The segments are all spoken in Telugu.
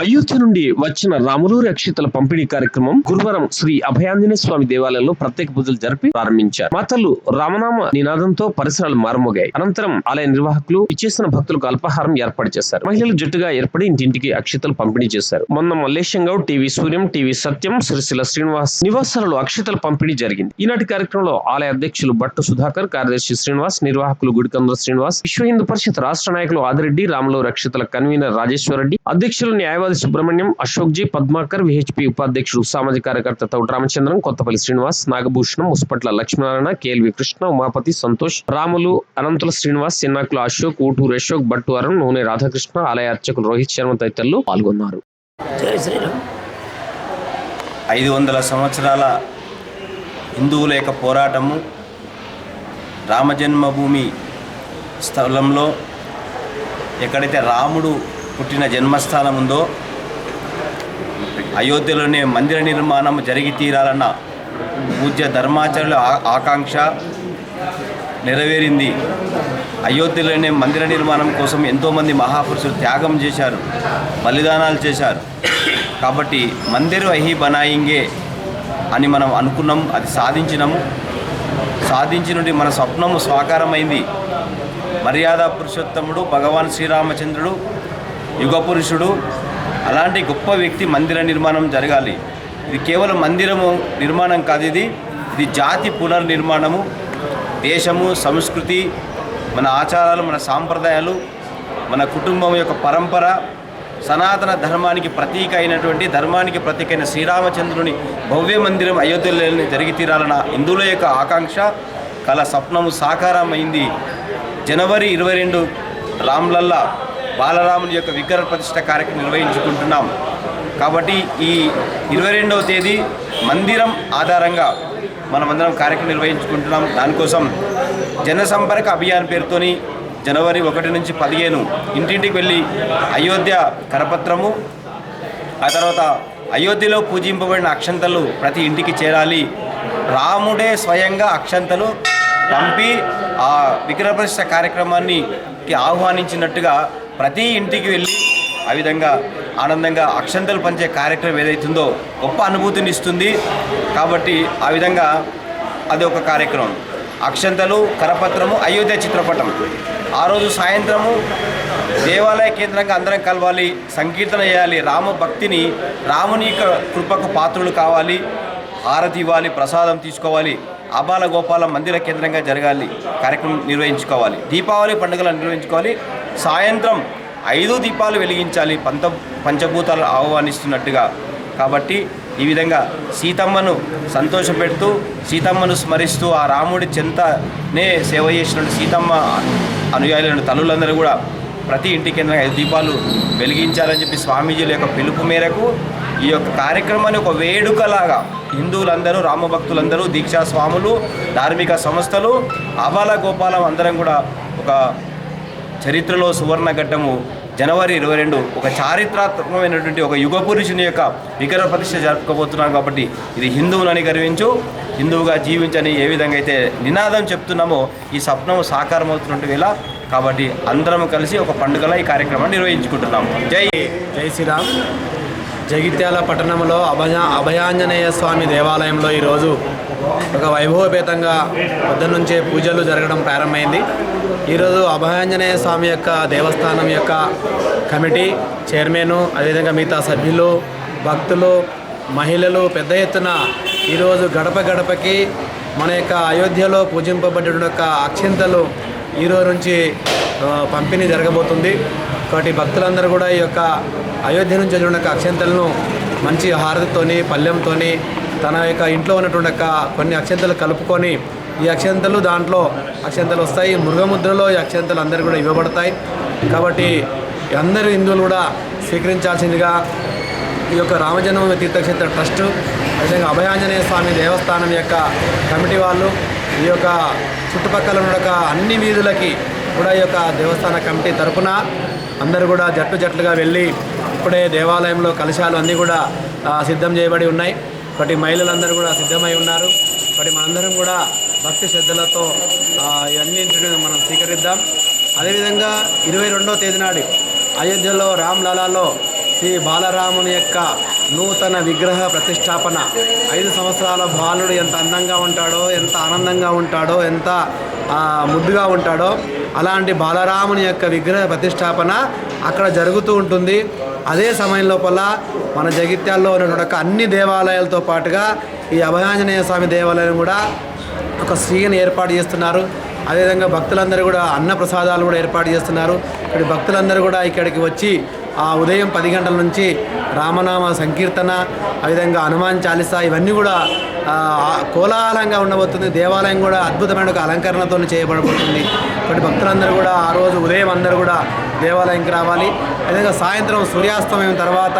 అయోధ్య నుండి వచ్చిన రాములూరి రక్షితుల పంపిణీ కార్యక్రమం గురువారం శ్రీ అభయాంజనేయ స్వామి దేవాలయంలో ప్రత్యేక పూజలు జరిపి ప్రారంభించారు. మాతలు రామనామ నినాదంతో పరిసరాలు మారుమోగాయి. అనంతరం ఆలయ నిర్వాహకులు ఇచ్చేసిన భక్తులకు అల్పాహారం ఏర్పాటు చేశారు. మహిళలు జట్టుగా ఏర్పడి ఇంటింటికి అక్షతలు పంపిణీ చేశారు. మొన్న మల్లేశం గౌడ్ టీవీ సూర్యం టీవీ సత్యం సిరిసిల్ల శ్రీనివాస్ నివాసాలలో అక్షతల పంపిణీ జరిగింది. ఈనాటి కార్యక్రమంలో ఆలయ అధ్యక్షులు భట్టు సుధాకర్ కార్యదర్శి శ్రీనివాస్ నిర్వాహకులు గుడికంద్ర శ్రీనివాస్ విశ్వ హిందూ పరిషత్ రాష్ట్ర నాయకులు ఆదిరెడ్డి రాములు అక్షితల కన్వీనర్ రాజేశ్వర రెడ్డి అధ్యక్షులు న్యాయవాది సుబ్రహ్మణ్యం అశోక్ జీ పద్మాకర్ విహెచ్పి ఉపాధ్యక్షుడు సామాజిక కార్యకర్త తౌట రామచంద్రం కొత్తపల్లి శ్రీనివాస్ నాగభూషణం ముస్పట్ల లక్ష్మీనారాయణ కేఎల్వి కృష్ణ ఉమాపతి సంతోష్ రాములు అనంతుల శ్రీనివాస్ చిన్నాకుల అశోక్ ఊటూరు అశోక్ భట్టు అరుణ్ నూనె రాధాకృష్ణ ఆలయ అర్చకులు రోహిత్ శర్మ తదితరులు పాల్గొన్నారు. ఐదు వందల సంవత్సరాల హిందువుల యొక్క పోరాటము రామజన్మభూమి స్థలంలో ఎక్కడైతే రాముడు పుట్టిన జన్మస్థానం ఉందో అయోధ్యలోనే మందిర నిర్మాణం జరిగి తీరాలన్న పూజ్య ధర్మాచార్యుల ఆ- ఆకాంక్ష నెరవేరింది. అయోధ్యలోనే మందిర నిర్మాణం కోసం ఎంతోమంది మహాపురుషులు త్యాగం చేశారు బలిదానాలు చేశారు. కాబట్టి మందిర్ అహి బనాయింగే అని మనం అనుకున్నాం అది సాధించినాము నుండి మన స్వప్నము స్వాకారమైంది మర్యాద పురుషోత్తముడు భగవాన్ శ్రీరామచంద్రుడు యుగ పురుషుడు అలాంటి గొప్ప వ్యక్తి మందిర నిర్మాణం జరగాలి. ఇది కేవలం మందిరము నిర్మాణం కాదు ఇది. ఇది జాతి పునర్నిర్మాణము. దేశము సంస్కృతి మన ఆచారాలు మన సాంప్రదాయాలు మన కుటుంబం యొక్క పరంపర సనాతన ధర్మానికి ప్రతీక అయినటువంటి ధర్మానికి ప్రతీక అయిన శ్రీరామచంద్రుని భవ్య మందిరం అయోధ్యలోని జరిగి తీరాలన్న హిందువుల యొక్క ఆకాంక్ష. కల స్వప్నము సాకారమైంది. జనవరి ఇరవై రెండు రామ్లల్లా బాలరాముని యొక్క విగ్రహ ప్రతిష్ట కార్యక్రమం నిర్వహించుకుంటున్నాం. కాబట్టి ఈ ఇరవై రెండవ తేదీ మందిరం ఆధారంగా మనమందరం కార్యక్రమం నిర్వహించుకుంటున్నాం. దానికోసం జనసంపర్క అభియాన్ పేరుతోని జనవరి ఒకటి నుంచి పదిహేను ఇంటింటికి వెళ్ళి అయోధ్య కరపత్రము ఆ తర్వాత అయోధ్యలో పూజింపబడిన అక్షంతలు ప్రతి ఇంటికి చేరాలి. రాముడే స్వయంగా అక్షంతలు పంపి ఆ విగ్రహ ప్రతిష్ట కార్యక్రమాన్ని ఆహ్వానించినట్టుగా ప్రతి ఇంటికి వెళ్ళి ఆ విధంగా ఆనందంగా అక్షంతలు పంచే కార్యక్రమం ఏదైతుందో గొప్ప అనుభూతిని ఇస్తుంది. కాబట్టి ఆ విధంగా అది ఒక కార్యక్రమం. అక్షంతలు కరపత్రము అయోధ్య చిత్రపటం. ఆ రోజు సాయంత్రము దేవాలయ కేంద్రంగా అందరం కలవాలి సంకీర్తన చేయాలి రామ భక్తిని రాముని కృపకు పాత్రులు కావాలి హారతి ఇవ్వాలి ప్రసాదం తీసుకోవాలి అబాల గోపాల మందిర కేంద్రంగా జరగాలి కార్యక్రమం నిర్వహించుకోవాలి దీపావళి పండుగలు నిర్వహించుకోవాలి సాయంత్రం ఐదు దీపాలు వెలిగించాలి పంత పంచభూతాలు ఆహ్వానిస్తున్నట్టుగా. కాబట్టి ఈ విధంగా సీతమ్మను సంతోషపెడుతూ సీతమ్మను స్మరిస్తూ ఆ రాముడి చెంతనే సేవ చేసినట్టు సీతమ్మ అనుయాయులను తల్లులందరూ కూడా ప్రతి ఇంటి కింద ఐదు దీపాలు వెలిగించాలని చెప్పి స్వామీజీల యొక్క పిలుపు మేరకు ఈ యొక్క కార్యక్రమాన్ని ఒక వేడుకలాగా హిందువులందరూ రామభక్తులందరూ దీక్షా స్వాములు ధార్మిక సంస్థలు అబాల గోపాలం అందరం కూడా ఒక చరిత్రలో సువర్ణ ఘట్టము జనవరి ఇరవై రెండు ఒక చారిత్రాత్మకమైనటువంటి ఒక యుగ పురుషుని యొక్క విగ్రహ ప్రతిష్ట జరుపుకోబోతున్నాం కాబట్టి ఇది హిందువులని గర్వించు. హిందువుగా జీవించని ఏ విధంగా అయితే నినాదం చెప్తున్నామో ఈ స్వప్నం సాకారమవుతున్నట్టు వేళ కాబట్టి అందరం కలిసి ఒక పండుగలా ఈ కార్యక్రమాన్ని నిర్వహించుకుంటున్నాము జై జై శ్రీరామ్. జగిత్యాల పట్టణంలో అభయ అభయాంజనేయ స్వామి దేవాలయంలో ఈరోజు ఒక వైభవపేతంగా పొద్దున్నుంచే పూజలు జరగడం ప్రారంభమైంది. ఈరోజు అభయాంజనేయ స్వామి యొక్క దేవస్థానం యొక్క కమిటీ చైర్మన్ అదేవిధంగా మిగతా సభ్యులు భక్తులు మహిళలు పెద్ద ఎత్తున ఈరోజు గడప గడపకి మన యొక్క అయోధ్యలో పూజింపబడిన యొక్క అక్షింతలు ఈరోజు నుంచి పంపిణీ జరగబోతుంది. కాబట్టి భక్తులందరూ కూడా ఈ యొక్క అయోధ్య నుంచి వచ్చిన అక్షంతలను మంచి హారతితోని పల్లెంతోని తన యొక్క ఇంట్లో ఉన్నటువంటి యొక్క కొన్ని అక్షంతలు కలుపుకొని ఈ అక్షంతలు దాంట్లో అక్షంతలు వస్తాయి. మృగముద్రలో ఈ అక్షంతలు అందరూ కూడా ఇవ్వబడతాయి. కాబట్టి అందరూ హిందువులు కూడా స్వీకరించాల్సిందిగా ఈ యొక్క రామజన్మభూమి తీర్థక్షేత్ర ట్రస్టు అదేవిధంగా అభయాంజనేయ స్వామి దేవస్థానం యొక్క కమిటీ వాళ్ళు ఈ యొక్క చుట్టుపక్కల ఉన్న అన్ని వీధులకి కూడా ఈ యొక్క దేవస్థాన కమిటీ తరపున అందరూ కూడా జట్టు జట్లుగా వెళ్ళి ఇప్పుడే దేవాలయంలో కలశాలు అన్నీ కూడా సిద్ధం చేయబడి ఉన్నాయి. ఒకటి మహిళలందరూ కూడా సిద్ధమై ఉన్నారు. ఒకటి మనందరం కూడా భక్తి శ్రద్ధలతో ఆ, ఇవన్నింటిని మనం స్వీకరిద్దాం. అదేవిధంగా ఇరవై రెండవ తేదీ నాడు అయోధ్యలో రామ్ లాలాలో శ్రీ బాలరాముని యొక్క నూతన విగ్రహ ప్రతిష్టాపన. ఐదు సంవత్సరాల బాలుడు ఎంత అందంగా ఉంటాడో ఎంత ఆనందంగా ఉంటాడో ఎంత ముద్దుగా ఉంటాడో అలాంటి బాలరాముని యొక్క విగ్రహ ప్రతిష్టాపన అక్కడ జరుగుతూ ఉంటుంది. అదే సమయం లోపల మన జగిత్యాల్లో ఉన్నటువంటి అన్ని దేవాలయాలతో పాటుగా ఈ అభయాంజనేయ స్వామి దేవాలయం కూడా ఒక స్త్రీని ఏర్పాటు చేస్తున్నారు. అదేవిధంగా భక్తులందరూ కూడా అన్న ప్రసాదాలు కూడా ఏర్పాటు చేస్తున్నారు. ఇక్కడ భక్తులందరూ కూడా ఇక్కడికి వచ్చి ఆ ఉదయం పది గంటల నుంచి రామనామ సంకీర్తన అదేవిధంగా హనుమాన్ చాలీసా ఇవన్నీ కూడా కోలాహలంగా ఉండబోతుంది. దేవాలయం కూడా అద్భుతమైన ఒక అలంకరణతో చేయబడబోతుంది. కాబట్టి భక్తులందరూ కూడా ఆ రోజు ఉదయం అందరూ కూడా దేవాలయంకి రావాలి. అదేవిధంగా సాయంత్రం సూర్యాస్తమయం తర్వాత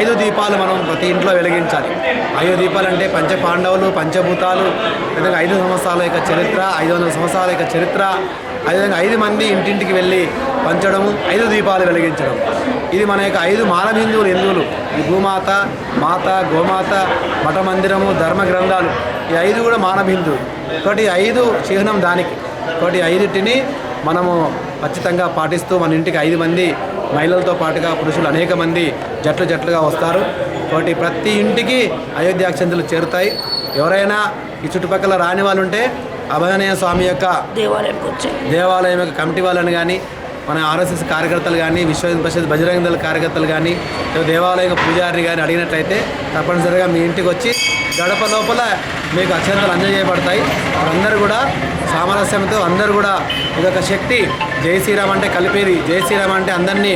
ఐదు దీపాలు మనం ప్రతి ఇంట్లో వెలిగించాలి. ఐదు దీపాలు అంటే పంచ పాండవులు పంచభూతాలు విధంగా ఐదు సంవత్సరాల యొక్క చరిత్ర ఐదు వందల సంవత్సరాల యొక్క చరిత్ర అదేవిధంగా ఐదు మంది ఇంటింటికి వెళ్ళి పంచడము ఐదు దీపాలు వెలిగించడం. ఇది మన యొక్క ఐదు మానవ హిందువులు. హిందువులు ఈ భూమాత మాత గోమాత మఠ మందిరము ధర్మ గ్రంథాలు ఈ ఐదు కూడా మానవ హిందువులు కాబట్టి ఐదు చిహ్నం దానికి. కాబట్టి ఐదుటిని ఐదింటిని మనము ఖచ్చితంగా పాటిస్తూ మన ఇంటికి ఐదు మంది మహిళలతో పాటుగా పురుషులు అనేక మంది జట్లు జట్లుగా వస్తారు. కాబట్టి ప్రతి ఇంటికి అయోధ్యాక్షంతులు చేరుతాయి. ఎవరైనా ఈ చుట్టుపక్కల రాని వాళ్ళు ఉంటే అభయనయ స్వామి యొక్క దేవాలయంకి వచ్చాయి దేవాలయం యొక్క కమిటీ వాళ్ళని కానీ మన ఆర్ఎస్ఎస్ కార్యకర్తలు కానీ విశ్వ పరిషత్ బజరంగ దళ కార్యకర్తలు కానీ దేవాలయ పూజారిని కానీ అడిగినట్లయితే తప్పనిసరిగా మీ ఇంటికి వచ్చి గడప లోపల మీకు అక్షంతలు అందజేయబడతాయి. అందరూ కూడా సామరస్యంతో అందరూ కూడా ఇదొక శక్తి. జై శ్రీరామ్ అంటే కలిపేది. జై శ్రీరామ్ అంటే అందరినీ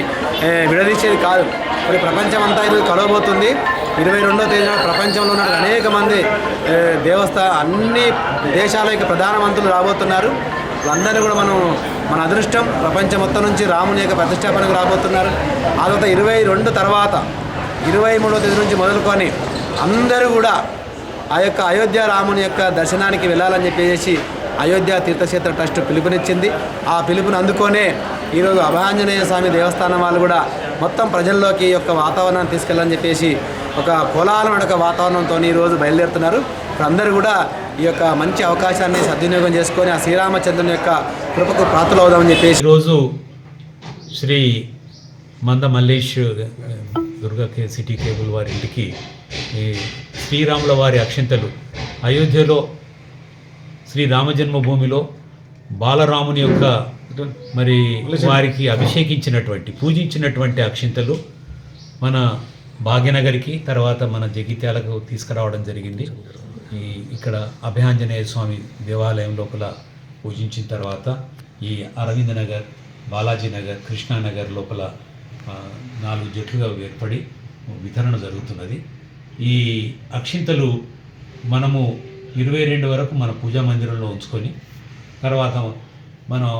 విడదీసేది కాదు. మరి ప్రపంచం అంతా ఇది కలవబోతుంది. ఇరవై రెండో తేదీన ప్రపంచంలో ఉన్న అనేక మంది దేవస్థా అన్ని దేశాల యొక్క ప్రధానమంత్రులు రాబోతున్నారు. వాళ్ళందరినీ కూడా మనం మన అదృష్టం ప్రపంచం మొత్తం నుంచి రాముని యొక్క ప్రతిష్టాపనకు రాబోతున్నారు. ఆ తర్వాత ఇరవై రెండు తర్వాత ఇరవై మూడో తేదీ నుంచి మొదలుకొని అందరూ కూడా ఆ యొక్క అయోధ్య రాముని యొక్క దర్శనానికి వెళ్ళాలని చెప్పేసి అయోధ్య తీర్థక్షేత్ర ట్రస్ట్ పిలుపునిచ్చింది. ఆ పిలుపుని అందుకొనే ఈరోజు అభయాంజనేయ స్వామి దేవస్థానం వాళ్ళు కూడా మొత్తం ప్రజల్లోకి యొక్క వాతావరణాన్ని తీసుకెళ్ళాలని చెప్పేసి ఒక కోలాహలమైన ఒక వాతావరణంతో ఈరోజు బయలుదేరుతున్నారు. అందరూ కూడా ఈ యొక్క మంచి అవకాశాన్ని సద్వినియోగం చేసుకొని ఆ శ్రీరామచంద్రుని యొక్క కృపకు పాత్రలు అవుదామని చెప్పేసి ఈరోజు Shri Manda Mallesh Durga K city cable వారి ఇంటికి ఈ శ్రీరాముల వారి అక్షింతలు అయోధ్యలో శ్రీ రామజన్మభూమిలో బాలరాముని యొక్క మరి వారికి అభిషేకించినటువంటి పూజించినటువంటి అక్షింతలు మన భాగ్యనగర్కి తర్వాత మన జగిత్యాలకు తీసుకురావడం జరిగింది. ఈ ఇక్కడ అభయాంజనేయ స్వామి దేవాలయం లోపల పూజించిన తర్వాత ఈ అరవింద నగర్ బాలాజీ నగర్ కృష్ణానగర్ లోపల నాలుగు జట్లుగా ఏర్పడి వితరణ జరుగుతున్నది. ఈ అక్షింతలు మనము ఇరవై రెండు వరకు మన పూజా మందిరంలో ఉంచుకొని తర్వాత మనం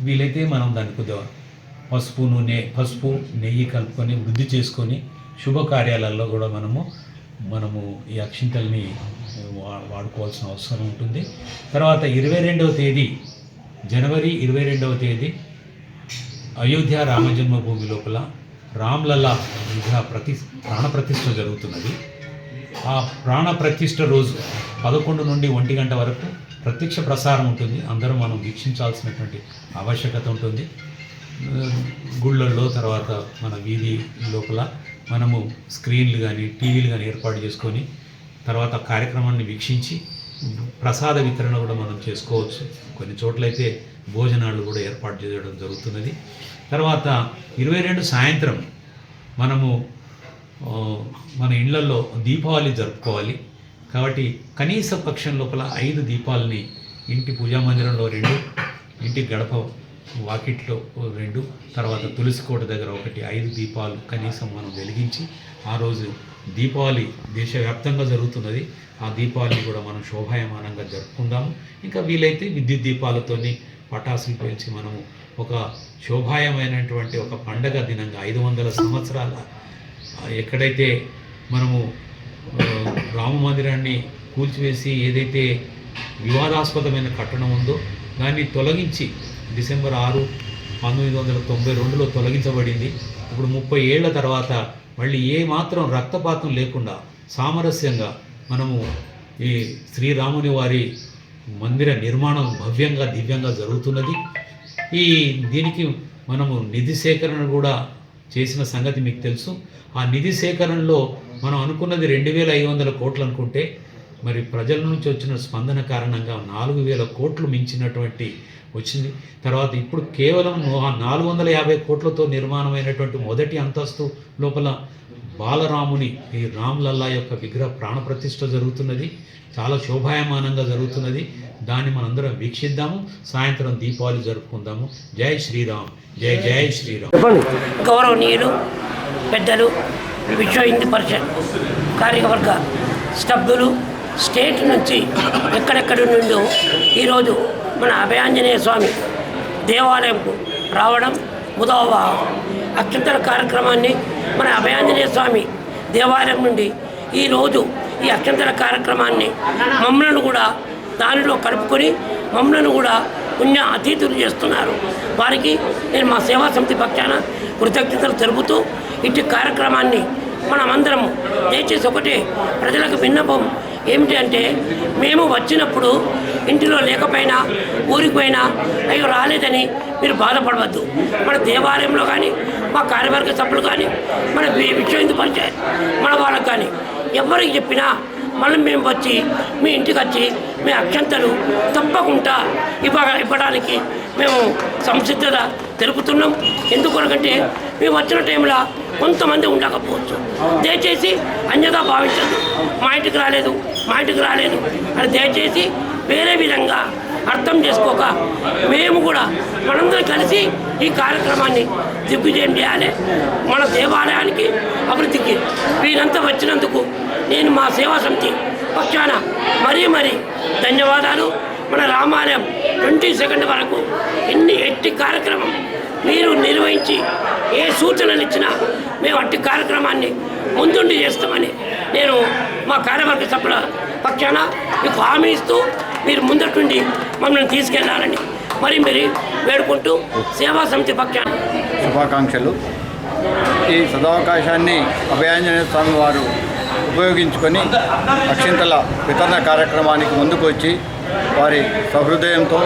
వీలైతే మనం దాన్ని కొద్దిగా పసుపు నూనె పసుపు నెయ్యి కలుపుకొని వృద్ధి చేసుకొని శుభకార్యాలలో కూడా మనము మనము ఈ అక్షింతల్ని వా వాడుకోవాల్సిన అవసరం ఉంటుంది. తర్వాత ఇరవై రెండవ తేదీ జనవరి ఇరవై రెండవ తేదీ అయోధ్య రామజన్మభూమి లోపల రామ్లలా విగ్రహ ప్రతి ప్రాణప్రతిష్ఠ జరుగుతున్నది. ఆ ప్రాణప్రతిష్ఠ రోజు పదకొండు నుండి ఒంటి గంట వరకు ప్రత్యక్ష ప్రసారం ఉంటుంది. అందరూ మనం వీక్షించాల్సినటువంటి ఆవశ్యకత ఉంటుంది. గుళ్ళల్లో తర్వాత మన వీధి లోపల మనము స్క్రీన్లు కానీ టీవీలు కానీ ఏర్పాటు చేసుకొని తర్వాత కార్యక్రమాన్ని వీక్షించి ప్రసాద వితరణ కూడా మనం చేసుకోవచ్చు. కొన్ని చోట్లయితే భోజనాలు కూడా ఏర్పాటు చేయడం జరుగుతున్నది. తర్వాత ఇరవై రెండు సాయంత్రం మనము మన ఇళ్ళలో దీపావళి జరుపుకోవాలి. కాబట్టి కనీస పక్షం లోపల ఐదు దీపాలని ఇంటి పూజా మందిరంలో రెండు ఇంటి గడప వాకిట్లో రెండు తర్వాత తులసి కోట దగ్గర ఒకటి ఐదు దీపాలు కనీసం మనం వెలిగించి ఆ రోజు దీపావళి దేశవ్యాప్తంగా జరుగుతున్నది. ఆ దీపావళిని కూడా మనం శోభాయమానంగా జరుపుకుందాము. ఇంకా వీలైతే విద్యుత్ దీపాలతోని పటాసులు పేల్చి మనము ఒక శోభాయమైనటువంటి ఒక పండగ దినంగా ఐదు వందల సంవత్సరాల ఎక్కడైతే మనము రామ మందిరాన్ని కూల్చివేసి ఏదైతే వివాదాస్పదమైన కట్టడం ఉందో దాన్ని తొలగించి డిసెంబర్ ఆరు పంతొమ్మిది వందల తొంభై రెండులో తొలగించబడింది. ఇప్పుడు ముప్పై ఏళ్ళ తర్వాత మళ్ళీ ఏ మాత్రం రక్తపాతం లేకుండా సామరస్యంగా మనము ఈ శ్రీరాముని వారి మందిర నిర్మాణం భవ్యంగా దివ్యంగా జరుగుతున్నది. ఈ దీనికి మనము నిధి సేకరణ కూడా చేసిన సంగతి మీకు తెలుసు. ఆ నిధి సేకరణలో మనం అనుకున్నది రెండు వేల ఐదు వందల కోట్లు అనుకుంటే మరి ప్రజల నుంచి వచ్చిన స్పందన కారణంగా నాలుగు వేల కోట్లు మించినటువంటి వచ్చింది. తర్వాత ఇప్పుడు కేవలం నాలుగు వందల యాభై కోట్లతో నిర్మాణమైనటువంటి మొదటి అంతస్తు లోపల బాలరాముని ఈ రామ్లల్లా యొక్క విగ్రహ ప్రాణప్రతిష్ఠ జరుగుతున్నది. చాలా శోభాయమానంగా జరుగుతున్నది. దాన్ని మనందరం వీక్షిద్దాము. సాయంత్రం దీపావళి జరుపుకుందాము. జై శ్రీరామ్. జై జై శ్రీరామ్. గౌరవనీయులు పెద్దలు విశ్వ హిందూ పరిషత్ కార్యవర్గ సభ్యులు స్టేట్ నుంచి ఎక్కడెక్కడి నుండో ఈరోజు మన అభయాంజనేయ స్వామి దేవాలయంకు రావడం ముదవ అత్యుత్తర కార్యక్రమాన్ని మన అభయాంజనేయ స్వామి దేవాలయం నుండి ఈరోజు ఈ అత్యంతర కార్యక్రమాన్ని మమ్మల్ని కూడా దానిలో కలుపుకొని మమ్మల్ని కూడా పుణ్య అతీతులు చేస్తున్నారు. వారికి నేను మా సేవా సమితి పక్షాన కృతజ్ఞతలు తెలుపుతూ ఇటు కార్యక్రమాన్ని మనమందరం దయచేసి ఒకటే ప్రజలకు విన్నపం ఏమిటి అంటే మేము వచ్చినప్పుడు ఇంటిలో లేకపోయినా ఊరికి పోయినా అయ్యో రాలేదని మీరు బాధపడవద్దు. మన దేవాలయంలో కానీ మా కార్యవర్గ సభ్యులు కానీ మన విశ్వ హిందూ పంచాయత్ మన వాళ్ళకు కానీ ఎవరికి చెప్పినా మళ్ళీ మేము వచ్చి మీ ఇంటికి వచ్చి మీ అక్షంతలు తప్పకుండా ఇవ్వ ఇవ్వడానికి మేము సంసిద్ధత తెలుపుతున్నాం. ఎందుకనకంటే మేము వచ్చిన టైంలో కొంతమంది ఉండకపోవచ్చు. దయచేసి అన్యదా భావించదు మా ఇంటికి రాలేదు మా ఇంటికి రాలేదు అని దయచేసి వేరే విధంగా అర్థం చేసుకోక మేము కూడా మనందరం కలిసి ఈ కార్యక్రమాన్ని దిగ్విజయం చేయాలి. మన దేవాలయానికి అభివృద్ధికి వీరంతా వచ్చినందుకు నేను మా సేవా సమితి పక్షాన మరీ మరీ ధన్యవాదాలు. మన రామాలయం ట్వంటీ సెకండ్ వరకు ఎన్ని ఎట్టి కార్యక్రమం మీరు నిర్వహించి ఏ సూచనలు ఇచ్చినా మేము అట్టి కార్యక్రమాన్ని ముందుండి చేస్తామని నేను మా కార్యవర్గ సభ్యుల పక్షాన మీకు హామీ ఇస్తూ మీరు ముందటుండి మమ్మల్ని తీసుకెళ్ళాలని మరి మరి వేడుకుంటూ సేవా సమితి పక్షాన శుభాకాంక్షలు. ఈ సదవకాశాన్ని అభయాంజనేయ స్వామి వారు ఉపయోగించుకొని అక్షింతల వితరణ కార్యక్రమానికి ముందుకు వచ్చి వారి సహృదయంతో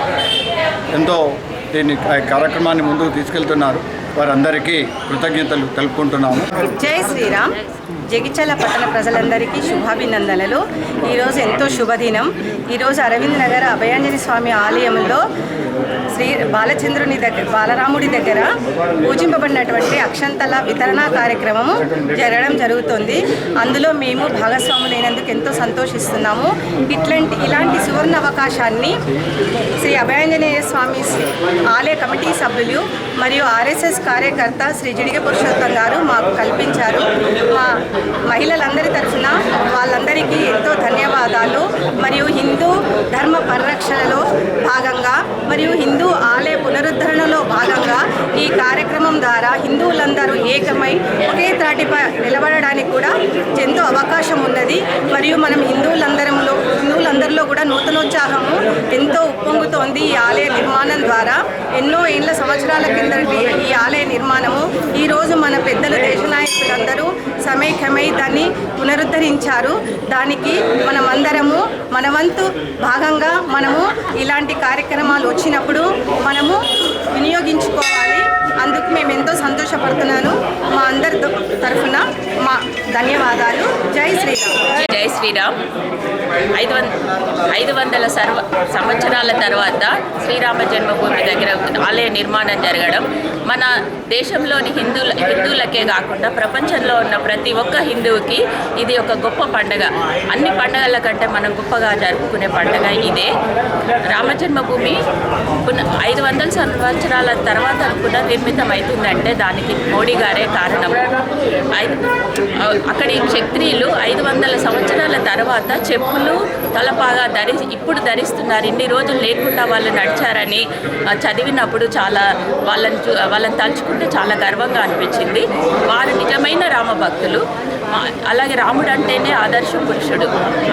ఎంతో దీన్ని కార్యక్రమాన్ని ముందుకు తీసుకెళ్తున్నారు. వారందరికీ కృతజ్ఞతలు తెలుపుకుంటున్నాము. జై శ్రీరామ్. జగిత్యాల పట్టణ ప్రజలందరికీ శుభాభినందనలు. ఈరోజు ఎంతో శుభదినం. ఈరోజు అరవింద్ నగర్ అభయాంజలి స్వామి ఆలయంలో శ్రీ బాలచంద్రుని దగ్గర బాలరాముడి దగ్గర పూజింపబడినటువంటి అక్షంతల వితరణ కార్యక్రమము జరగడం జరుగుతుంది. అందులో మేము భాగస్వాములైనందుకు ఎంతో సంతోషిస్తున్నాము. ఇట్లాంటి ఇలాంటి సువర్ణ అవకాశాన్ని శ్రీ అభయాంజనేయ స్వామి ఆలయ కమిటీ సభ్యులు మరియు ఆర్ఎస్ఎస్ కార్యకర్త శ్రీ జిడిగ పురుషోత్తం గారు మాకు కల్పించారు. మా మహిళలందరి తరఫున వాళ్ళందరికీ ఎంతో ధన్యవాదాలు. మరియు హిందూ ధర్మ పరిరక్షణలో భాగంగా మరియు హిందూ హిందూ ఆలయ పునరుద్ధరణలో భాగంగా ఈ కార్యక్రమం ద్వారా హిందువులందరూ ఏకమై ఒకే త్రాటిపై నిలబడడానికి కూడా ఎంతో అవకాశం ఉన్నది. మరియు మనం హిందువులందరంలో హిందువులందరిలో కూడా నూతనోత్సాహము ఎంతో ఉప్పొంగుతోంది ఈ ఆలయ నిర్మాణం ద్వారా. ఎన్నో ఏళ్ళ సంవత్సరాల కిందటి ఈ ఆలయ నిర్మాణము. ఈరోజు మన పెద్దలు దేశ నాయకులందరూ సమైక్యమై దాన్ని పునరుద్ధరించారు. దానికి మనమందరము మన వంతు భాగంగా మనము ఇలాంటి కార్యక్రమాలు వచ్చినప్పుడు మనము వినియోగించుకోవాలి. అందుకు మేము ఎంతో సంతోషపడుతున్నాను. మా అందరి తరఫున మా ధన్యవాదాలు. జై శ్రీరామ్. జై శ్రీరామ్. ఐదు వంద ఐదు వందల సర్వ సంవత్సరాల తర్వాత శ్రీరామ జన్మభూమి దగ్గర ఆలయ నిర్మాణం జరగడం. మన దేశంలోని హిందువుల హిందువులకే కాకుండా ప్రపంచంలో ఉన్న ప్రతి ఒక్క హిందువుకి ఇది ఒక గొప్ప పండగ. అన్ని పండగల కంటే మనం గొప్పగా జరుపుకునే పండగ ఇదే. రామ జన్మభూమి పున ఐదు వందల సంవత్సరాల తర్వాత పునర్నిర్మితం అవుతుందంటే దానికి మోడీ గారే కారణం. ఐదు అక్కడి క్షత్రియులు ఐదు వందల సంవత్సరాల తర్వాత చెప్పులు తలపాగా ధరి ఇప్పుడు ధరిస్తున్నారు. ఇన్ని రోజులు లేకుండా వాళ్ళు నడిచారని చదివినప్పుడు చాలా వాళ్ళని చూ వాళ్ళని తలుచుకుంటే చాలా గర్వంగా అనిపించింది. వారు నిజమైన రామభక్తులు. అలాగే రాముడు అంటేనే ఆదర్శ పురుషుడు.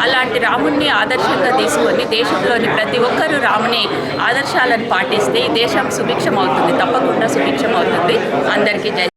అలాంటి రాముడిని ఆదర్శంగా తీసుకొని దేశంలోని ప్రతి ఒక్కరూ రాముని ఆదర్శాలను పాటిస్తే ఈ దేశం సుభిక్షం అవుతుంది తప్పకుండా సుభిక్షం అవుతుంది అందరికీ జై